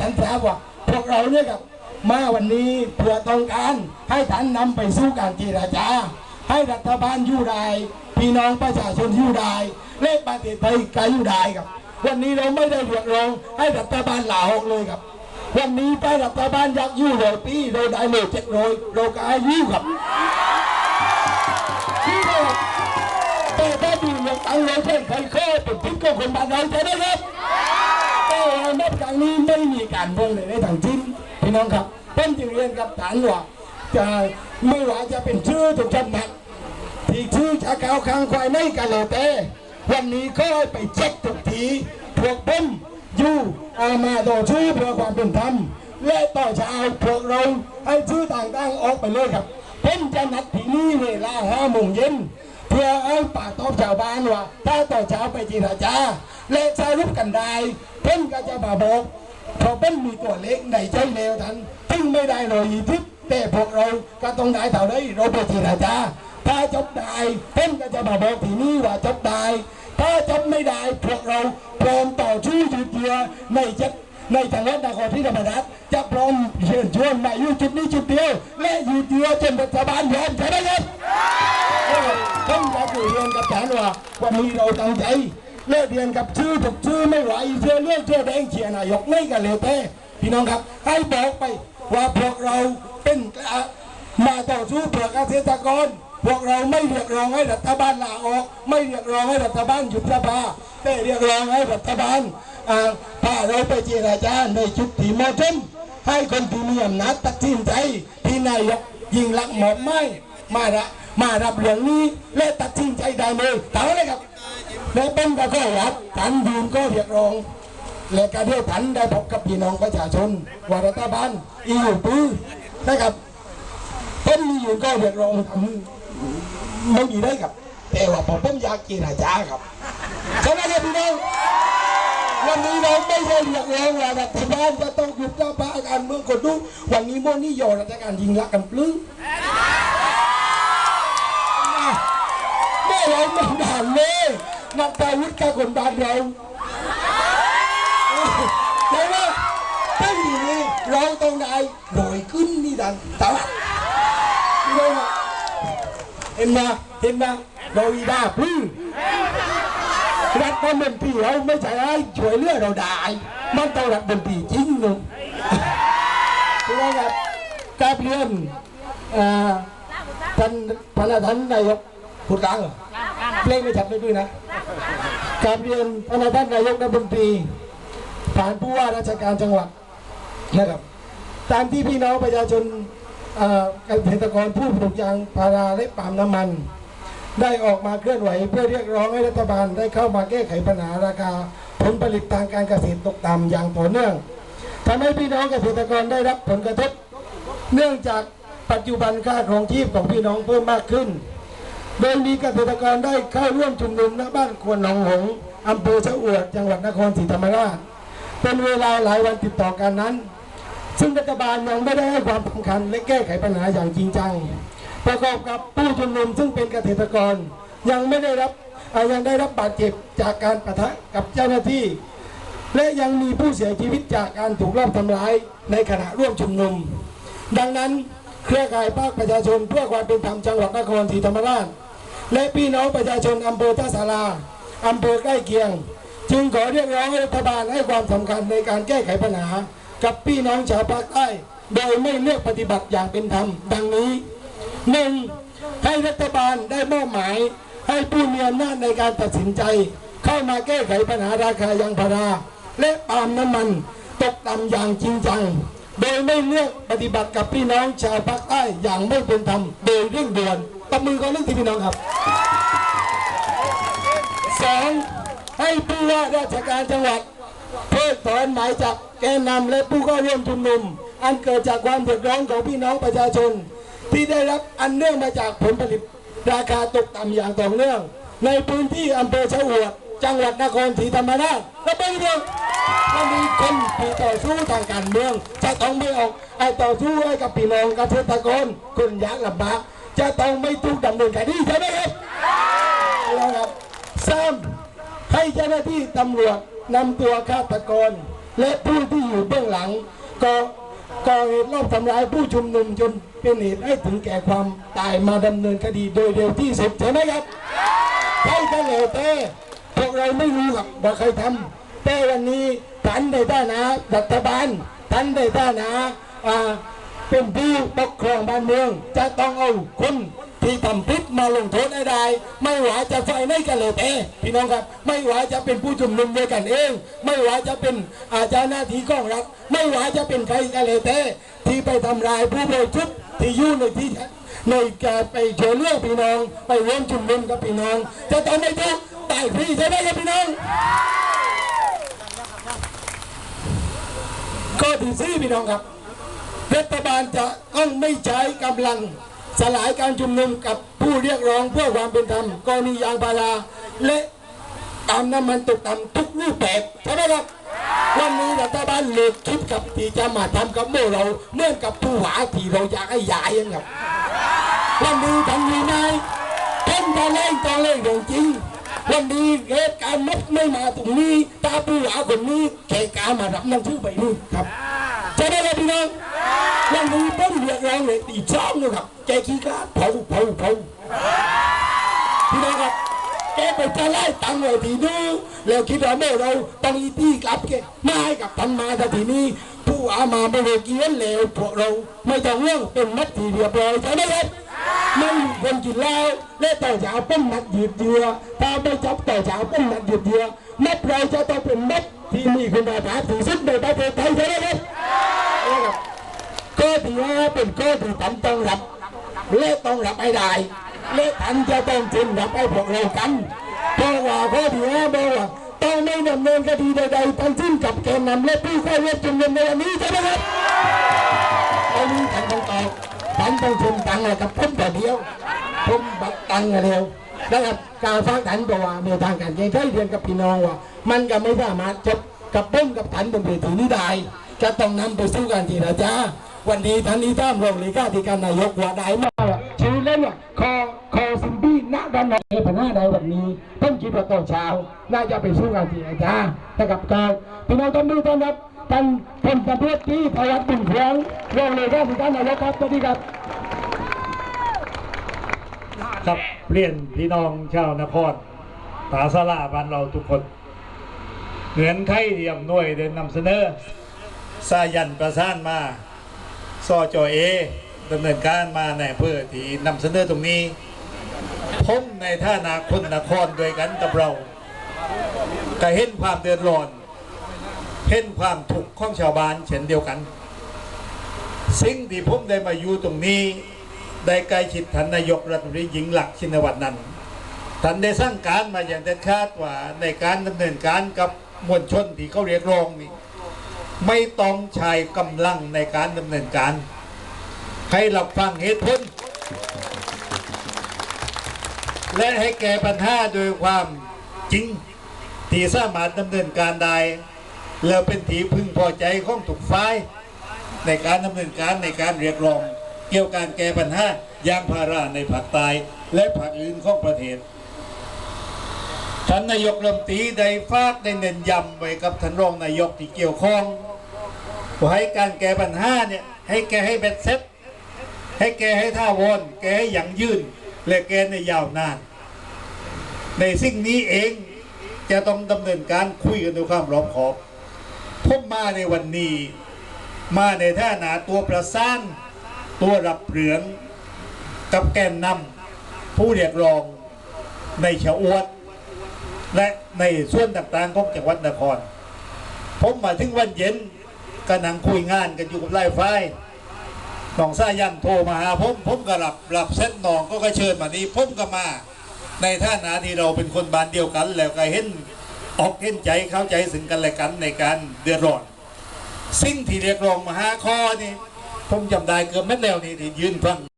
ท่านทราบว่าพวกเราเนี่ยครับมาวันนี้เพื่อต้องการให้ท่านนำไปสู่การเจรจาให้รัฐบาลอยู่ได้พี่น้องประชาชนอยู่ได้และประเทศไทยก็อยู่ได้ครับ วันนี้เราไม่ได้เรียกร้องให้รัฐบาลลาออกเลยครับ วันนี้ถ้ารัฐบาลอยากอยู่ร้อยปีเราได้เลยเจ็ดร้อยเราก็อายุครับที่เราแต่ถ้าดูเรื่องตังเราเช่นใครเข้าเป็นพิษก็คนบ้านเราจะได้ครับ แต่ว่านับครั้งนี้ไม่มีการเมืองเลยในทางจิ้นพี่น้องครับเป็นจึงเรียนกับฐานว่าจะไม่ว่าจะเป็นชื่อถูกจำหนักที่ชื่อจะก้าวข้างควายไม่กันเลยแต่วันนี้ก็ไปเช็คทุกทีพวกผมอยู่เอามาต่อชื่อเพื่อความเป็นธรรมและต่อเช้าพวกเราให้ชื่อต่างๆออกไปเลยครับผมจะนัดที่นี่เวลาห้าโมงเย็น เพื่อให้ปากตอบชาวบ้านว่าถ้าต่อเช้าไปจีราจาและสรุปกันได้ผมก็จะมาบอกเพราะเป็นมีตัวเล็กในใจแนวทันซึ่งไม่ได้หน่อยทิพแต่พวกเราก็ต้องได้เท่าได้เราไปทีราจาถ้าจบได้เพิ่นก็จะมาบอกทีนี้ว่าจบได้ถ้าจบไม่ได้พวกเราพร้อมต่อชู้ยืดเยื้อในจังในจังหวัดนครศรีธรรมราชจะพร้อมเชิญชวนมาอยู่จุดนี้จุดเดียวและยืดเยื้อจนรัฐบาลยอมใช่ไหมครับ ผมอยากเรียนกับฐานว่าวันนี้เราตั้งใจเลิกเรียนกับชื่อถูกชื่อไม่ไหวเชื่อเลือกเชื่อแดงเชียนายกไม่กันเลยแต่พี่น้องครับ ให้บอกไปว่าพวกเราเป็นมาต่อสู้เพื่อเกษตรกรพวกเราไม่เรียกร้องให้รัฐบาลลาออก ไม่เรียกร้องให้รัฐบาลหยุดสภาแต่เรียกร้องให้รัฐบาลพาเราไปเจรจาในจุดที่เหมาะสมให้คนที่มีอำนาจตัดสินใจที่นายกยิงลักหมอบไม่มาละ มารับเรื่องนี้และตัดสินใจได้เลยถามเลยครับและเป็นก็ข้อรับทันยืนก็เรียกร้อง และการเดียวทันได้พบกับพี่น้องประชาชนวารัฐบาลอีอยู่ปื้อนะครับเป็นมีอยู่ก็เรียกร้องไม่มีได้ครับแต่ว่าผมผมอยากกินอาจารย์ครับใช่ไหมครับพี่น้องวันนี้เราไม่ได้เรียกร้องว่ารัฐบาลจะต้องหยุดสภาการเมืองกดดูวันนี้โมนี่ยอราชการยิงลักกันปลื้ม เมื่อเราไม่ด่านเลยนักตาวุฒิกับคนบ้านเราแต่ว่าตั้งอยู่นี่เราต้องได้โดยขึ้นนี่ดันแต่ว่าพี่น้องครับเห็นไหมเห็นไหมเราอีดาปลื้มรัฐมนตรีเราไม่ใช่ให้ช่วยเลือดเราได้มันต้องรัฐมนตรีจริงหนึ่งพี่น้องครับกาบเรียนท่านพระท่านนายกพูดกลางเหรอ เพลงไม่ชัดไม่ด้วยนะกราบเรียนพระท่านนายกรัฐมนตรีผ่านผู้ว่าราชการจังหวัดนะครับ ตามที่พี่น้องประชาชนเกษตรกรผู้ปลูกยางพาราและปาล์มน้ำมัน ได้ออกมาเคลื่อนไหวเพื่อเรียกร้องให้รัฐบาลได้เข้ามาแก้ไขปัญหาราคาผลผลิตทางการเกษตรตกต่ำอย่างต่อเนื่องทำให้พี่น้องเกษตรกรได้รับผลกระทบ เนื่องจากปัจจุบันค่าครองชีพของพี่น้องเพิ่มมากขึ้น โดยมีเกษตรกรได้เข้าร่วมชุมนุมณบ้านควนหนองหงส์อำเภอชะอวดจังหวัดนครศรีธรรมราช เป็นเวลาหลายวันติดต่อกันนั้น ซึ่งรัฐบาลยังไม่ได้ให้ความสำคัญและแก้ไขปัญหาอย่างจริงจัง ประกอบกับผู้ชุมนุมซึ่งเป็นเกษตรกรยังไม่ได้รับยังได้รับบาดเจ็บจากการปะทะกับเจ้าหน้าที่ และยังมีผู้เสียชีวิตจากการถูกลอบทำร้ายในขณะร่วมชุมนุม ดังนั้นเครือข่ายภาคประชาชนเพื่อความเป็นธรรมจังหวัดนครศรีธรรมราช และพี่น้องประชาชนอำเภอท่าสาราอำเภอใกล้เคียง จึงขอเรียกร้องรัฐบาลให้ความสำคัญในการแก้ไขปัญหา กับพี่น้องชาวภาคใต้โดยไม่เลือกปฏิบัติอย่างเป็นธรรม ดังนี้หนึ่งให้รัฐบาลได้มอบหมาย ให้ผู้มีอำนาจในการตัดสินใจ เข้ามาแก้ไขปัญหาราคายางพารา และปาล์มน้ำมันตกต่ำอย่างจริงจัง โดยไม่เลือกปฏิบัติกับพี่น้องชาวภาคใต้อย่างไม่เป็นธรรมโดยเร่งด่วน ตบมือกันเรื่องทีพี่น้องครับสองให้ผู้ว่าราชการจังหวัดเพิกถอนหมายจับแกนนำและผู้เข้าร่วมชุมนุม อันเกิดจากความเดือดร้อนของพี่น้องประชาชน ที่ได้รับอันเนื่องมาจากผลผลิตราคาตกต่ำอย่างต่อเนื่อง ในพื้นที่อำเภอชะอวดจังหวัดนครศรีธรรมราชและเป็นเรื่องมันมีคนที่ต่อสู้ทางการเมือง จะต้องไม่ออกไอ้ต่อสู้ให้กับพี่น้องเกษตรกรคนยากลำบาก จะต้องไม่ถูกดำเนินคดีใช่ไหมครับแล้วครับสามให้เจ้าหน้าที่ตำรวจนำตัวฆาตกร และผู้ที่อยู่เบื้องหลังก็ก่อเหตุรอบทำร้ายผู้ชุมนุมจนเป็นเหตุให้ถึงแก่ความตายมาดำเนินคดีโดยเร็วที่สุดใช่ไหมครับใช่ก็แล้วแต่พวกเราไม่รู้ครับว่าใครทำแต่วันนี้ท่านในฐานะรัฐบาลท่านในฐานะอ่า เป็นผู้ปกครองบ้านเมือง จะต้องเอาคนที่ทำผิดมาลงโทษให้ได้ ไม่ว่าจะฝ่ายไหนกันเลยแต่พี่น้องครับไม่ว่าจะเป็นผู้ชุมนุมด้วยกันเอง ไม่ว่าจะเป็นอาเจ้าหน้าที่ของรัฐไม่ว่าจะเป็นใครกันเลยแต่ที่ไปทำลายผู้บริสุทธิ์ที่อยู่ในที่ในการไปช่วยเหลืองพี่น้อง ไปร่วมชุมนุมกับพี่น้อง จะต้องไม่ทุกข์ตายฟรีใช่ไหมครับพี่น้องก็ที่สี่พี่น้องครับ รัฐบาลจะต้องไม่ใช้กำลังสลายการชุมนุมกับผู้เรียกร้องเพื่อความเป็นธรรมกรณียางพาราและตามน้ำมันตกต่ำทุกรูปแบบใช่ไหมครับวันนี้รัฐบาลเลิกคิดกับที่จะมาทำกับโมเราเหมื่อนกับผู้หวาที่เราอยากให้ยายเองครับวันนี้ทำยังไงท่านจะเล่นจะเล่นเรื่องจริงวันนี้เหตุการณ์มัดไม่มาตรงนี้ตาผู้หวาคนนี้แขกการมารับนังสือไปนี่ครับใช่ไหมครับพี่น้อง วันนี้ต้องเรียกร้องเลยตีช่องนะครับ แกขี้กล้าเผาเผาเผาพี่น้องครับ แกไปจะไล่ตังค์ไว้ทีนู้นแล้วคิดว่าเมื่อเราต้องอีที่กลับแกไม่ให้กับทันมาแต่ทีนี้ ผู้อามาไม่ได้เกี้ยนแล้วพวกเราไม่ต้องเรื่องเป็นมัดทีเรียบร้อยใช่ไหมครับไม่มีคนกินเล้าและต่อจากเป็นมัดหยืดเยือถ้าไม่จับต่อจากเป็นมัดหยืดเยือมัดเราจะต้องเป็นมัดที่มีคุณภาพที่สุดในประเทศไทยใช่ไหมครับนะครับ ก็ถือว่าเป็นข้อที่ท่านต้องรับและต้องรับให้ได้และท่านจะต้องเซ็นรับให้พวกเรากันเพราะว่าข้อที่ห้าบอกว่าต้องไม่ดำเนินคดีใดๆทั้งสิ้นกับแกนนำและผู้เข้าร่วมชุมนุมในวันนี้ใช่ไหมครับอันนี้ท่านต้องตอบท่านต้องเซ็นตังค์ให้กับผมแต่เดียวผมบักตังค์ให้เร็วนะครับการฟังท่านบอกว่าในทางการแก้ไขเรียนกับพี่น้องว่า มันก็ไม่สามารถจบกับผมกับท่านบนเวทีนี้ได้จะต้องนำไปสู่การเจรจา วันนี้ท่านนี้ท่านรองเลขาธิการนายกว่าได้มาชื่อเล่นว่าคอคอซิมบี้ณด้านในพน้าใดวันนี้ผมคิดว่าตอนเช้า น่าจะไปสู่การเจรจานะครับการพี่น้องท่านดูท่านครับท่านพลตำรวจตรีพยัคฆ์บุญเรืองรองเลขาธิการนายกครับสวัสดีครับครับเรียนพี่น้องชาวนครผาสลาบ้านเราทุกคน เหมือนไข่ที่อำนวยเดินนำเสนอสายันประสานมา ซอจอเอดำเนินการมาในเพื่อที่นำเสนอตรงนี้ผมในท่านาคนนครด้วยกันกับเราก็เห็นความเดือดร้อน เห็นความทุกข์ของชาวบ้านเช่นเดียวกัน สิ่งที่ผมได้มาอยู่ตรงนี้ ได้ใกล้ชิดท่านนายกรัฐมนตรีหญิงหลักชินวัตรนั้นท่านได้สร้างการมาอย่างเด็ดขาดว่าในการดำเนินการกับมวลชนที่เขาเรียกร้องนี่ ไม่ต้องใช้กำลังในการดำเนินการ ให้รับฟังเหตุผลและให้แก้ปัญหาโดยความจริงที่สามารถดำเนินการได้แล้วเป็นที่พึงพอใจของทุกฝ่ายในการดำเนินการในการเรียกร้อง เกี่ยวกับการแก้ปัญหายางพาราในภาคใต้และภาคอื่นของประเทศท่านนายกรัฐมนตรีได้ฝากได้เน้นย้ำไว้กับท่านรองนายกที่เกี่ยวข้อง ว่าให้การแก้ปัญหาเนี่ยให้แก้ให้เบ็ดเสร็จให้แก้ให้ท่าวนแก้ให้ยั่งยืนและแก้ในยาวนาน ในสิ่งนี้เองจะต้องดำเนินการคุยกันด้วยความรอบคอบผมมาในวันนี้ มาในท่านาตัวประสานตัวรับเหลืองกับแกนนำผู้เรียกร้องในชะอวด และในส่วนต่างๆของจังหวัดนคร ผมมาถึงวันเย็น ก็นังคุยงานกันอยู่กับไล่ไฟหนองซายันโทรมาหาผมผมก็รับรับเส้นหนองก็ก็เชิญมานี้ผมก็มา ในท่านาที่เราเป็นคนบ้านเดียวกัน แล้วก็เห็นออกเห็นใจเข้าใจซึ่งกันและกันในการเดือดร้อนสิ่งที่เรียกร้องมาห้าข้อนี่ผมจำได้เกือบแม่นแล้วนี่ที่ยืนฟัง